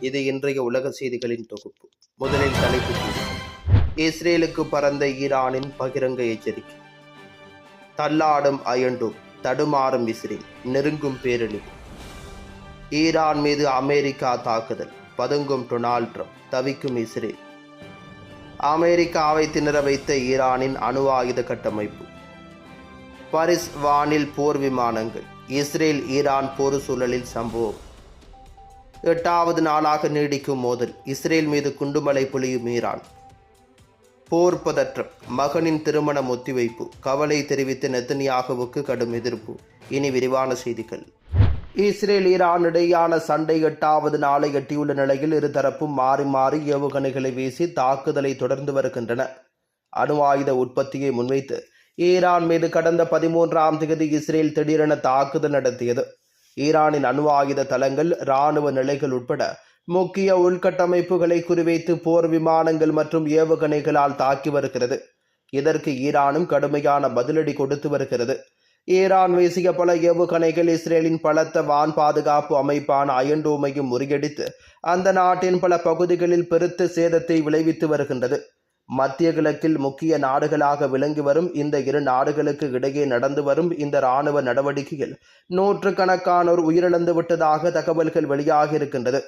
இது இன்றைய உலக செய்திகளின் தொகுப்பு. முதலில் தலைப்பு இஸ்ரேலுக்கு பறந்த ஈரானின் பகிரங்க எச்சரிக்கை. தள்ளாடும் அயண்டும் தடுமாறும் இஸ்ரேல். நெருங்கும் பேரழிவு ஈரான் மீது அமெரிக்கா தாக்குதல். பதுங்கும் டொனால்ட் ட்ரம்ப். தவிக்கும் இஸ்ரேல். அமெரிக்காவை திணற வைத்த ஈரானின் அணு ஆயுத கட்டமைப்பு. பரிஸ் வானில் போர் விமானங்கள். இஸ்ரேல் ஈரான் போர் சூழலில் சம்பவம். எட்டாவது நாளாக நீடிக்கும் மோதல். இஸ்ரேல் மீது குண்டுமலை பொழியும் ஈரான். போர் பதற்றம். மகனின் திருமணம் ஒத்திவைப்பு. கவலை தெரிவித்த நெத்தனியாகவுக்கு கடும் எதிர்ப்பு. இனி விரிவான செய்திகள். இஸ்ரேல் ஈரான் இடையான சண்டை எட்டாவது நாளை எட்டியுள்ள நிலையில் இருதரப்பும் மாறி மாறி ஏவுகணைகளை வீசி தாக்குதலை தொடர்ந்து வருகின்றன. அணு ஆயுத உற்பத்தியை முன்வைத்து. ஈரான் மீது கடந்த பதிமூன்றாம் தேதி இஸ்ரேல் திடீரென தாக்குதல் நடத்தியது. ஈரானின் அணு ஆயுத தளங்கள் இராணுவ நிலைகள் உட்பட முக்கிய உள்கட்டமைப்புகளை குறிவைத்து போர் விமானங்கள் மற்றும் ஏவுகணைகளால் தாக்கி வருகிறது. இதற்கு ஈரானும் கடுமையான பதிலடி கொடுத்து வருகிறது. ஈரான் வீசிய பல ஏவுகணைகள் இஸ்ரேலின் பலத்த வான் பாதுகாப்பு அமைப்பான அயன்டோமையும் முறியடித்து அந்த நாட்டின் பல பகுதிகளில் பெருத்த சேதத்தை விளைவித்து வருகின்றது. மத்திய கிழக்கில் முக்கிய நாடுகளாக விளங்கி வரும் இந்த இரு நாடுகளுக்கு இடையே நடந்து வரும் இந்த இராணுவ நடவடிக்கையில் நூற்றுக்கணக்கானோர் உயிரிழந்து விட்டதாக தகவல்கள் வெளியாகியிருக்கின்றது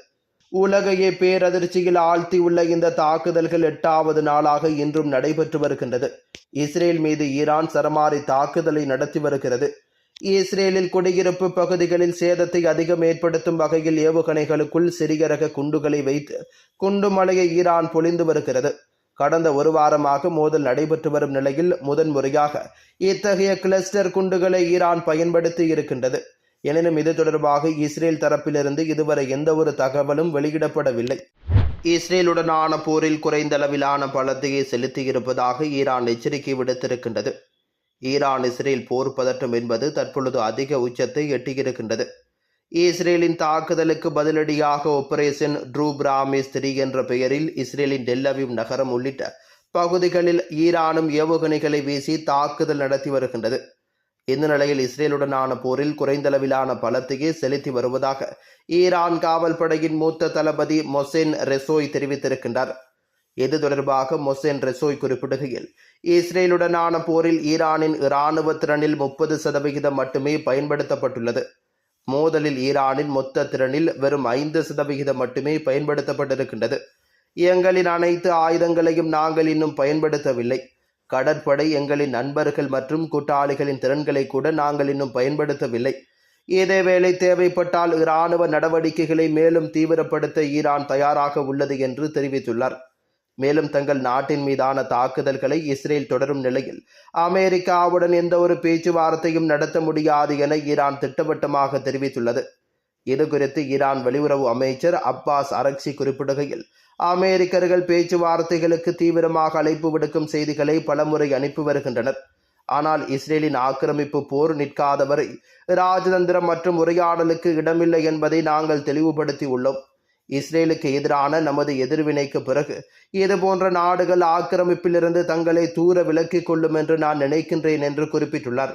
உலகையே பேரதிர்ச்சியில் ஆழ்த்தியுள்ள இந்த தாக்குதல்கள் எட்டாவது நாளாக இன்றும் நடைபெற்று வருகின்றது. இஸ்ரேல் மீது ஈரான் சரமாரி தாக்குதலை நடத்தி வருகிறது. இஸ்ரேலில் குடியிருப்பு பகுதிகளில் சேதத்தை அதிகம் ஏற்படுத்தும் வகையில் ஏவுகணைகளுக்குள் சிறிய ரக குண்டுகளை வைத்து குண்டுமலையை ஈரான் பொழிந்து வருகிறது. கடந்த ஒரு வாரமாக மோதல் நடைபெற்று வரும் நிலையில் முதன்முறையாக இத்தகைய கிளஸ்டர் குண்டுகளை ஈரான் பயன்படுத்தி இருக்கின்றது. எனினும் இது தொடர்பாக இஸ்ரேல் தரப்பிலிருந்து இதுவரை எந்த ஒரு தகவலும் வெளியிடப்படவில்லை. இஸ்ரேலுடனான போரில் குறைந்த அளவிலான பலத்தையே செலுத்தியிருப்பதாக ஈரான் எச்சரிக்கை விடுத்திருக்கின்றது. ஈரான் இஸ்ரேல் போர் பதற்றம் என்பது தற்பொழுது அதிக உச்சத்தை எட்டியிருக்கின்றது. இஸ்ரேலின் தாக்குதலுக்கு பதிலடியாக ஆபரேஷன் ட்ரூ பிராமிஸ் த்ரீ என்ற பெயரில் இஸ்ரேலின் டெல்லவிவ் நகரம் உள்ளிட்ட பகுதிகளில் ஈரானும் ஏவுகணைகளை வீசி தாக்குதல் நடத்தி வருகின்றது. இந்த நிலையில் இஸ்ரேலுடனான போரில் குறைந்தளவிலான பலத்தையே செலுத்தி வருவதாக ஈரான் காவல் படையின் மூத்த தளபதி மொசேன் ரெசோய் தெரிவித்திருக்கின்றார். இது தொடர்பாக மொசேன் ரெசோய் குறிப்பிடுகையில் இஸ்ரேலுடனான போரில் ஈரானின் இராணுவ திறனில் முப்பது சதவிகிதம் மட்டுமே பயன்படுத்தப்பட்டுள்ளது. மோதலில் ஈரானின் மொத்த திறனில் வெறும் ஐந்து சதவிகிதம் மட்டுமே பயன்படுத்தப்பட்டிருக்கின்றது. எங்களின் அனைத்து ஆயுதங்களையும் நாங்கள் இன்னும் பயன்படுத்தவில்லை. கடற்படை எங்களின் நண்பர்கள் மற்றும் கூட்டாளிகளின் திறன்களை கூட நாங்கள் இன்னும் பயன்படுத்தவில்லை. இதேவேளை தேவைப்பட்டால் இராணுவ நடவடிக்கைகளை மேலும் தீவிரப்படுத்த ஈரான் தயாராக உள்ளது என்று தெரிவித்துள்ளார். மேலும் தங்கள் நாட்டின் மீதான தாக்குதல்களை இஸ்ரேல் தொடரும் நிலையில் அமெரிக்காவுடன் எந்த ஒரு பேச்சுவார்த்தையும் நடத்த முடியாது என ஈரான் திட்டவட்டமாக தெரிவித்துள்ளது. இது குறித்து ஈரான் வெளியுறவு அமைச்சர் அப்பாஸ் அரக்சி குறிப்பிடுகையில் அமெரிக்கர்கள் பேச்சுவார்த்தைகளுக்கு தீவிரமாக அழைப்பு விடுக்கும் செய்திகளை பலமுறை அனுப்பி வருகின்றனர். ஆனால் இஸ்ரேலின் ஆக்கிரமிப்பு போர் நிற்காதவரை ராஜதந்திரம் மற்றும் உரையாடலுக்கு இடமில்லை என்பதை நாங்கள் தெளிவுபடுத்தி உள்ளோம். இஸ்ரேலுக்கு எதிரான நமது எதிர்வினைக்கு பிறகு இதுபோன்ற நாடுகள் ஆக்கிரமிப்பிலிருந்து தங்களை தூர விலக்கிக் கொள்ளும் என்று நான் நினைக்கின்றேன் என்று குறிப்பிட்டுள்ளார்.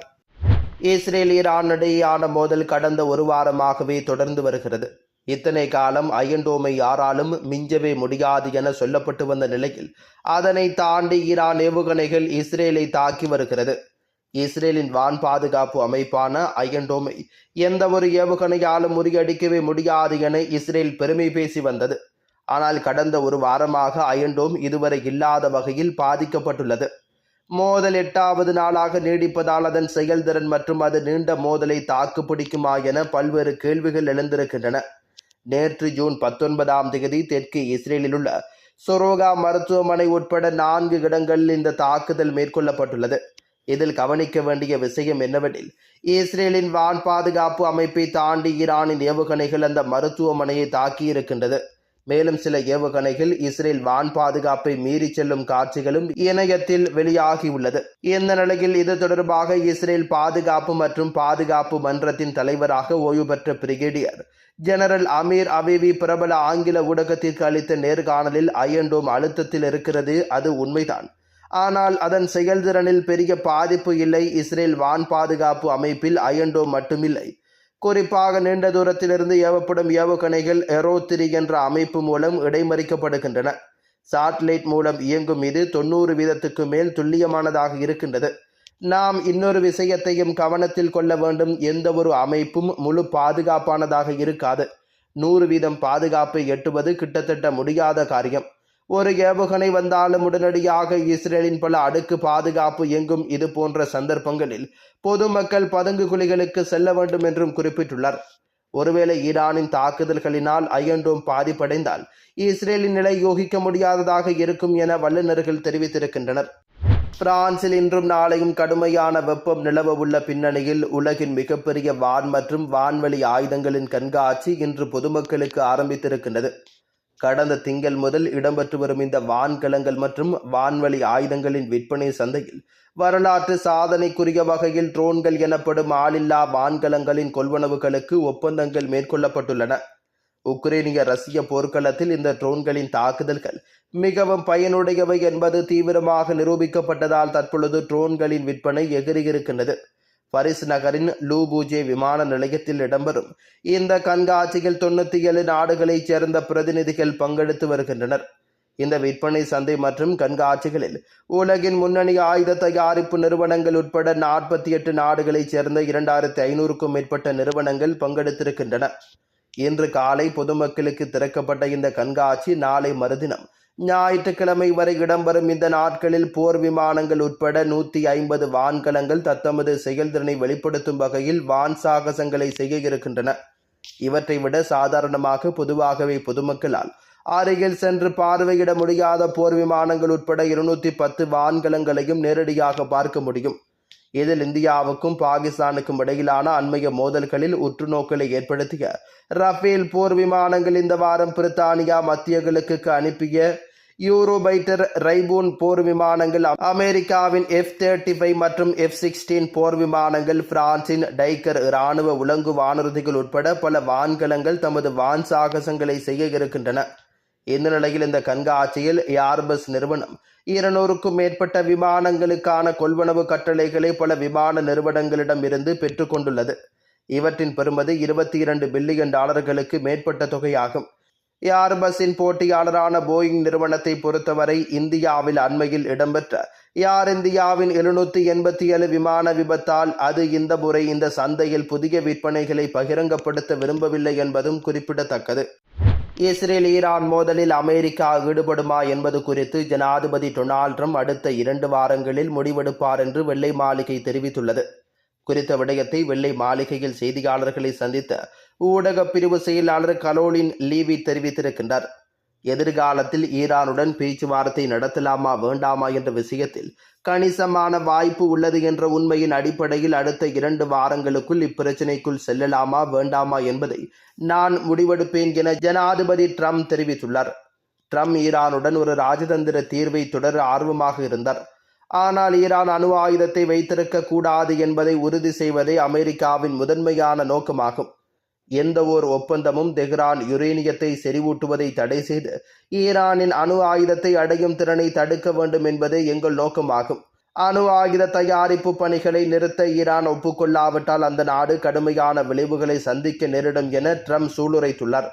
இஸ்ரேல் ஈரான் மோதல் கடந்த ஒரு வாரமாகவே தொடர்ந்து வருகிறது. இத்தனை காலம் அயன்டோமை யாராலும் மிஞ்சவே முடியாது என சொல்லப்பட்டு வந்த நிலையில் அதனை தாண்டி ஈரான் ஏவுகணைகள் இஸ்ரேலை தாக்கி வருகிறது. இஸ்ரேலின் வான் பாதுகாப்பு அமைப்பான அயன்டோமை எந்த ஒரு ஏவுகணையாலும் முறியடிக்கவே முடியாது என இஸ்ரேல் பெருமை பேசி வந்தது. ஆனால் கடந்த ஒரு வாரமாக அயன்டோம் இதுவரை இல்லாத வகையில் பாதிக்கப்பட்டுள்ளது. மோதல் எட்டாவது நாளாக நீடிப்பதால் அதன் செயல்திறன் மற்றும் அது நீண்ட மோதலை தாக்கு பிடிக்குமா என பல்வேறு கேள்விகள் எழுந்திருக்கின்றன. நேற்று ஜூன் பத்தொன்பதாம் தேதி தெற்கு இஸ்ரேலில் உள்ள சொரோகா மருத்துவமனை உட்பட நான்கு இடங்களில் இந்த தாக்குதல் மேற்கொள்ளப்பட்டுள்ளது. இதில் கவனிக்க வேண்டிய விஷயம் என்னவெனில் இஸ்ரேலின் வான் பாதுகாப்பு அமைப்பை தாண்டி ஈரானின் ஏவுகணைகள் அந்த மருத்துவமனையை தாக்கியிருக்கின்றது. மேலும் சில ஏவுகணைகள் இஸ்ரேல் வான் பாதுகாப்பை மீறி செல்லும் காட்சிகளும் இணையத்தில் வெளியாகியுள்ளது. இந்த நிலையில் இது தொடர்பாக இஸ்ரேல் பாதுகாப்பு மற்றும் பாதுகாப்பு மன்றத்தின் தலைவராக ஓய்வு பெற்ற பிரிகேடியர் ஜெனரல் அமீர் அவிவி பிரபல ஆங்கில ஊடகத்திற்கு அளித்த நேர்காணலில் அயன்டோம் அழுத்தத்தில் இருக்கிறது அது உண்மைதான். ஆனால் அதன் செயல்திறனில் பெரிய பாதிப்பு இல்லை. இஸ்ரேல் வான் பாதுகாப்பு அமைப்பில் அயண்டோ மட்டுமில்லை. குறிப்பாக நீண்ட தூரத்திலிருந்து ஏவப்படும் ஏவுகணைகள் எரோத்திரி என்ற அமைப்பு மூலம் இடைமறிக்கப்படுகின்றன. சாட்டிலைட் மூலம் இயங்கும் இது தொண்ணூறு வீதத்துக்கு மேல் துல்லியமானதாக இருக்கின்றது. நாம் இன்னொரு விஷயத்தையும் கவனத்தில் கொள்ள வேண்டும். எந்த ஒரு அமைப்பும் முழு பாதுகாப்பானதாக இருக்காது. நூறு வீதம் பாதுகாப்பை எட்டுவது கிட்டத்தட்ட முடியாத காரியம். ஒரு ஏவுகணை வந்தாலும் உடனடியாக இஸ்ரேலின் பல அடுக்கு பாதுகாப்பு எங்கும் இது போன்ற சந்தர்ப்பங்களில் பொதுமக்கள் பதுங்கு குழிகளுக்கு செல்ல வேண்டும் என்றும் குறிப்பிட்டுள்ளார். ஒருவேளை ஈரானின் தாக்குதல்களினால் அயன்டோம் பாதிப்படைந்தால் இஸ்ரேலின் நிலை யோகிக்க முடியாததாக இருக்கும் என வல்லுநர்கள் தெரிவித்திருக்கின்றனர். பிரான்சில் இன்றும் நாளையும் கடுமையான வெப்பம் நிலவ உள்ள பின்னணியில் உலகின் மிகப்பெரிய வான் மற்றும் வான்வெளி ஆயுதங்களின் கண்காட்சி இன்று பொதுமக்களுக்கு ஆரம்பித்திருக்கின்றது. கடந்த திங்கள் முதல் இடம்பெற்று வரும் இந்த வான்கலங்கள் மற்றும் வான்வழி ஆயுதங்களின் விற்பனை சந்தையில் வரலாற்று சாதனைக்குரிய வகையில் ட்ரோன்கள் எனப்படும் ஆளில்லா வான்கலங்களின் கொள்வனவுகளுக்கு ஒப்பந்தங்கள் மேற்கொள்ளப்பட்டுள்ளன. உக்ரைனிய ரஷ்ய போர்க்களத்தில் இந்த ட்ரோன்களின் தாக்குதல்கள் மிகவும் பயனுடையவை என்பது தீவிரமாக நிரூபிக்கப்பட்டதால் தற்பொழுது ட்ரோன்களின் விற்பனை எகிரியிருக்கின்றது பரிஸ் நகரின் லூபூஜே விமான நிலையத்தில் இடம்பெறும். இந்த கண்காட்சியில் தொண்ணூத்தி ஏழு நாடுகளைச் சேர்ந்த பிரதிநிதிகள் பங்கெடுத்து வருகின்றனர். இந்த விற்பனை சந்தை மற்றும் கண்காட்சிகளில் உலகின் முன்னணி ஆயுத தயாரிப்பு நிறுவனங்கள் உட்பட நாற்பத்தி எட்டு நாடுகளைச் சேர்ந்த இரண்டாயிரத்தி ஐநூறுக்கும் மேற்பட்ட நிறுவனங்கள் பங்கெடுத்திருக்கின்றன. இன்று காலை பொதுமக்களுக்கு திறக்கப்பட்ட இந்த கண்காட்சி நாளை மறுதினம் ஞாயிற்றுக்கிழமை வரை இடம்பெறும் இந்த நாட்களில் போர் விமானங்கள் உட்பட நூற்றி ஐம்பது வான்கலங்கள் தத்தமது செயல்திறனை வெளிப்படுத்தும் வகையில் வான் சாகசங்களை செய்ய இருக்கின்றன. இவற்றை விட சாதாரணமாக பொதுவாகவே பொதுமக்களால் அருகில் சென்று பார்வையிட முடியாத போர் விமானங்கள் உட்பட இருநூற்றி பத்து வான்கலங்களையும் நேரடியாக பார்க்க முடியும். இதில் இந்தியாவுக்கும் பாகிஸ்தானுக்கும் இடையிலான அண்மைய மோதல்களில் உற்றுநோக்கலை ஏற்படுத்திய ரஃபேல் போர் விமானங்கள் இந்த வாரம் பிரித்தானியா மத்திய கிழக்குக்கு அனுப்பிய யூரோபைட்டர் ரைபூன் போர் விமானங்கள் அமெரிக்காவின் எஃப் தேர்ட்டி ஃபைவ் மற்றும் எஃப் சிக்ஸ்டீன் போர் விமானங்கள் பிரான்சின் டைக்கர் இராணுவ உலங்கு வானூர்திகள் உட்பட பல வான்கலங்கள் தமது வான் சாகசங்களை செய்ய இருக்கின்றன. இந்த நிலையில் இந்த கண்காட்சியில் ஏர்பஸ் நிறுவனம் இருநூறுக்கும் மேற்பட்ட விமானங்களுக்கான கொள்வனவு கட்டளைகளை பல விமான நிறுவனங்களிடம் இருந்து பெற்றுக்கொண்டுள்ளது இவற்றின் பெறுமதி இருபத்தி இரண்டு பில்லியன் டாலர்களுக்கு மேற்பட்ட தொகையாகும். ஏர்பஸின் போட்டியாளரான போயிங் நிறுவனத்தை பொறுத்தவரை இந்தியாவில் அண்மையில் இடம்பெற்ற ஏர் இந்தியாவின் எழுநூத்தி எண்பத்தி ஏழு விமான விபத்தால் அது இந்த முறை இந்த சந்தையில் புதிய விற்பனைகளை பகிரங்கப்படுத்த விரும்பவில்லை என்பதும் குறிப்பிடத்தக்கது. இஸ்ரேல் ஈரான் மோதலில் அமெரிக்கா ஈடுபடுமா என்பது குறித்து ஜனாதிபதி டொனால்ட் ட்ரம்ப் அடுத்த இரண்டு வாரங்களில் முடிவெடுப்பார் என்று வெள்ளை மாளிகை தெரிவித்துள்ளது. குறித்த விடயத்தை வெள்ளை மாளிகையில் செய்தியாளர்களை சந்தித்த ஊடக பிரிவு செயலாளர் கலோலின் லீவி தெரிவித்திருக்கின்றார். எதிர்காலத்தில் ஈரானுடன் பேச்சுவார்த்தை நடத்தலாமா வேண்டாமா என்ற விஷயத்தில் கணிசமான வாய்ப்பு உள்ளது என்ற உண்மையின் அடிப்படையில் அடுத்த இரண்டு வாரங்களுக்குள் இப்பிரச்சினைக்குள் செல்லலாமா வேண்டாமா என்பதை நான் முடிவெடுப்பேன் என ஜனாதிபதி ட்ரம்ப் தெரிவித்துள்ளார். ட்ரம்ப் ஈரானுடன் ஒரு ராஜதந்திர தீர்வை தொடர ஆர்வமாக இருந்தார். ஆனால் ஈரான் அணு ஆயுதத்தை வைத்திருக்க கூடாது என்பதை உறுதி செய்வதே அமெரிக்காவின் முதன்மையான நோக்கமாகும். எந்த ஓர் ஒப்பந்தமும் தெஹ்ரான் யுரேனியத்தை செறிவூட்டுவதை தடை செய்து ஈரானின் அணு ஆயுதத்தை அடையும் திறனை தடுக்க வேண்டும் என்பதே எங்கள் நோக்கமாகும். அணு ஆயுத தயாரிப்பு பணிகளை நிறுத்த ஈரான் ஒப்புக்கொள்ளாவிட்டால் அந்த நாடு கடுமையான விளைவுகளை சந்திக்க நேரிடும் என ட்ரம்ப் சூளுரைத்துள்ளார்.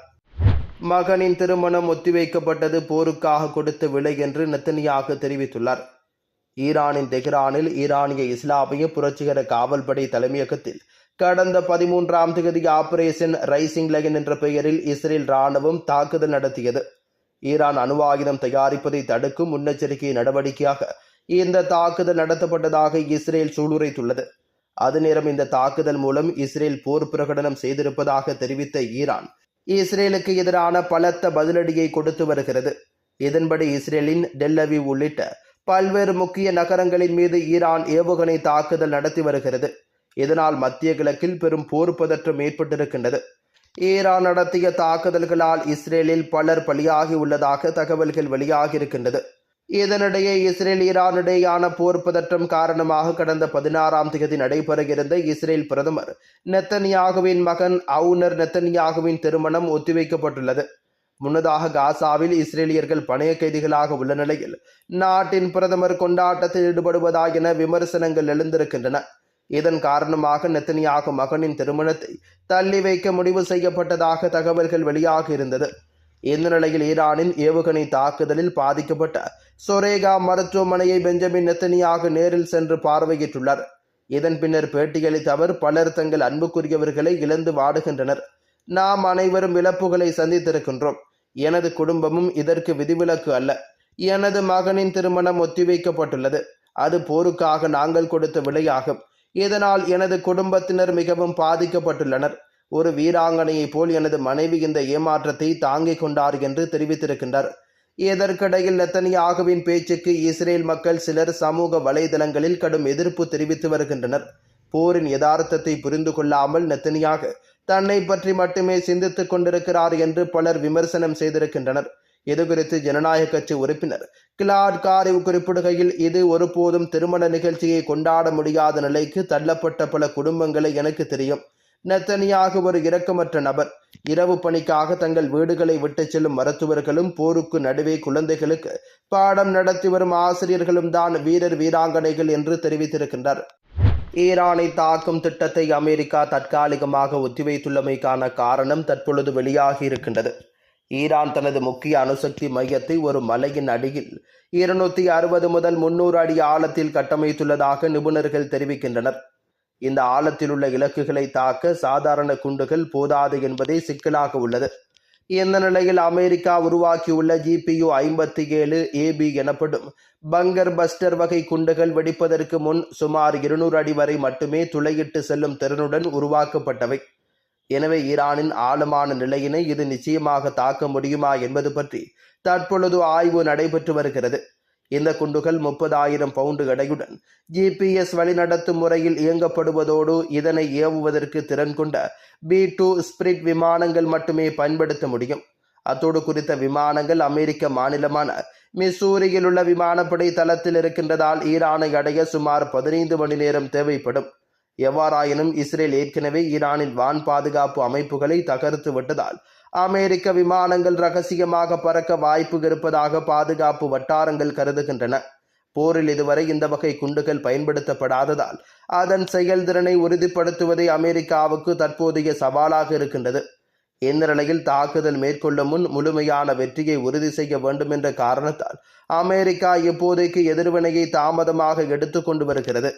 மகனின் திருமணம் ஒத்திவைக்கப்பட்டது போருக்காக கொடுத்த விலை என்று நெத்தனியாக தெரிவித்துள்ளார். ஈரானின் தெஹ்ரானில் ஈரானிய இஸ்லாமிய புரட்சிகர காவல்படை தலைமையகத்தில் கடந்த பதிமூன்றாம் தேதி ஆபரேஷன் ரைசிங் லெகன் என்ற பெயரில் இஸ்ரேல் ராணுவம் தாக்குதல் நடத்தியது. ஈரான் அணு ஆயுதம் தயாரிப்பதை தடுக்கும் முன்னெச்சரிக்கை நடவடிக்கையாக இந்த தாக்குதல் நடத்தப்பட்டதாக இஸ்ரேல் சூளுரைத்துள்ளது. அது நேரம் இந்த தாக்குதல் மூலம் இஸ்ரேல் போர் பிரகடனம் செய்திருப்பதாக தெரிவித்த ஈரான் இஸ்ரேலுக்கு எதிரான பலத்த பதிலடியை கொடுத்து வருகிறது. இதன்படி இஸ்ரேலின் டெல்லவி உள்ளிட்ட பல்வேறு முக்கிய நகரங்களின் மீது ஈரான் ஏவுகணை தாக்குதல் நடத்தி வருகிறது. இதனால் மத்திய கிழக்கில் பெரும் போர் பதற்றம் ஏற்பட்டிருக்கின்றது? ஈரான் நடத்திய தாக்குதல்களால் இஸ்ரேலில் பலர் பலியாகி உள்ளதாக தகவல்கள் வெளியாகியிருக்கின்றது. இதனிடையே இஸ்ரேல் ஈரான் இடையேயான போர் பதற்றம் காரணமாக கடந்த பதினாறாம் தேதி நடைபெற இருந்த இஸ்ரேல் பிரதமர் நெத்தன்யாகுவின் மகன் அவுனர் நெத்தன்யாகுவின் திருமணம் ஒத்திவைக்கப்பட்டுள்ளது. முன்னதாக காசாவில் இஸ்ரேலியர்கள் பணைய கைதிகளாக உள்ள நிலையில் நாட்டின் பிரதமர் கொண்டாட்டத்தில் ஈடுபடுவதா என விமர்சனங்கள் எழுந்திருக்கின்றன. இதன் காரணமாக நெத்தனியாக மகனின் திருமணத்தை தள்ளி வைக்க முடிவு செய்யப்பட்டதாக தகவல்கள் வெளியாக இருந்தது. இந்த நிலையில் ஈரானின் ஏவுகணை தாக்குதலில் பாதிக்கப்பட்ட சொரேகா மருத்துவமனையை பெஞ்சமின் நெத்தனியாக நேரில் சென்று பார்வையிட்டுள்ளார். இதன் பின்னர் பேட்டியளித்த அவர் பலர் தங்கள் அன்புக்குரியவர்களை இழந்து வாடுகின்றனர். நாம் அனைவரும் இழப்புகளை சந்தித்திருக்கின்றோம். எனது குடும்பமும் இதற்கு விதிவிலக்கு அல்ல. எனது மகனின் திருமணம் ஒத்திவைக்கப்பட்டுள்ளது. அது போருக்காக நாங்கள் கொடுத்த விலையாகும். இதனால் எனது குடும்பத்தினர் மிகவும் பாதிக்கப்பட்டுள்ளனர். ஒரு வீராங்கனையைப் போல் எனது மனைவி இந்த ஏமாற்றத்தை தாங்கிக் கொண்டார் என்று தெரிவித்திருக்கின்றார். இதற்கிடையில் நெத்தனியாகுவின் பேச்சுக்கு இஸ்ரேல் மக்கள் சிலர் சமூக வலைதளங்களில் கடும் எதிர்ப்பு தெரிவித்து வருகின்றனர். போரின் யதார்த்தத்தை புரிந்து கொள்ளாமல் நெத்தனியாக தன்னை பற்றி மட்டுமே சிந்தித்துக் கொண்டிருக்கிறார் என்று பலர் விமர்சனம் செய்திருக்கின்றனர். இதுகுறித்து ஜனநாயக கட்சி உறுப்பினர் கிளாட் காரிவ் குறிப்பிடுகையில் இது ஒருபோதும் திருமண நிகழ்ச்சியை கொண்டாட முடியாத நிலைக்கு தள்ளப்பட்ட பல குடும்பங்களை எனக்கு தெரியும். நெத்தனியாக ஒரு இரக்கமற்ற நபர். இரவு பணிக்காக தங்கள் வீடுகளை விட்டுச் செல்லும் மருத்துவர்களும் போருக்கு நடுவே குழந்தைகளுக்கு பாடம் நடத்தி வரும் ஆசிரியர்களும் தான் வீரர் வீராங்கனைகள் என்று தெரிவித்திருக்கின்றார் ஈரானை தாக்கும் திட்டத்தை அமெரிக்கா தற்காலிகமாக ஒத்திவைத்துள்ளமைக்கான காரணம் தற்பொழுது வெளியாகி இருக்கின்றது. ஈரான் தனது முக்கிய அணுசக்தி மையத்தை ஒரு மலையின் அடியில் இருநூத்தி அறுபது முதல் முன்னூறு அடி ஆழத்தில் கட்டமைத்துள்ளதாக நிபுணர்கள் தெரிவிக்கின்றனர். இந்த ஆழத்தில் உள்ள இலக்குகளை தாக்க சாதாரண குண்டுகள் போதாது என்பதே சிக்கலாக உள்ளது. இந்த நிலையில் அமெரிக்கா உருவாக்கியுள்ள ஜிபியு ஐம்பத்தி ஏழு ஏபி எனப்படும் பங்கர் பஸ்டர் வகை குண்டுகள் வெடிப்பதற்கு முன் சுமார் இருநூறு அடி வரை மட்டுமே துளையிட்டு செல்லும் திறனுடன் உருவாக்கப்பட்டவை. எனவே ஈரானின் ஆழமான நிலையினை இது நிச்சயமாக தாக்க முடியுமா என்பது பற்றி தற்பொழுது ஆய்வு நடைபெற்று வருகிறது. இந்த குண்டுகள் முப்பதாயிரம் பவுண்டு எடையுடன் ஜிபிஎஸ் வழிநடத்தும் முறையில் இயங்கப்படுவதோடு இதனை ஏவுவதற்கு திறன் கொண்ட பி டூ ஸ்பிரிட் விமானங்கள் மட்டுமே பயன்படுத்த முடியும். அத்தோடு குறித்த விமானங்கள் அமெரிக்க மாநிலமான மிசூரியில் உள்ள விமானப்படை தளத்தில் இருக்கின்றதால் ஈரானை அடைய சுமார் பதினைந்து மணி நேரம் தேவைப்படும். எவ்வாறாயினும் இஸ்ரேல் ஏற்கனவே ஈரானின் வான் பாதுகாப்பு அமைப்புகளை தகர்த்து விட்டதால் அமெரிக்க விமானங்கள் ரகசியமாக பறக்க வாய்ப்பு இருப்பதாக பாதுகாப்பு வட்டாரங்கள் கருதுகின்றன. போரில் இதுவரை இந்த வகை குண்டுகள் பயன்படுத்தப்படாததால் அதன் செயல்திறனை உறுதிப்படுத்துவதே அமெரிக்காவுக்கு தற்போதைய சவாலாக இருக்கின்றது. இந்நிலையில் தாக்குதல் மேற்கொள்ளும் முன் முழுமையான வெற்றியை உறுதி செய்ய வேண்டும் என்ற காரணத்தால் அமெரிக்கா இப்போதைக்கு எதிர்வினையை தாமதமாக எடுத்துக்கொண்டு வருகிறது.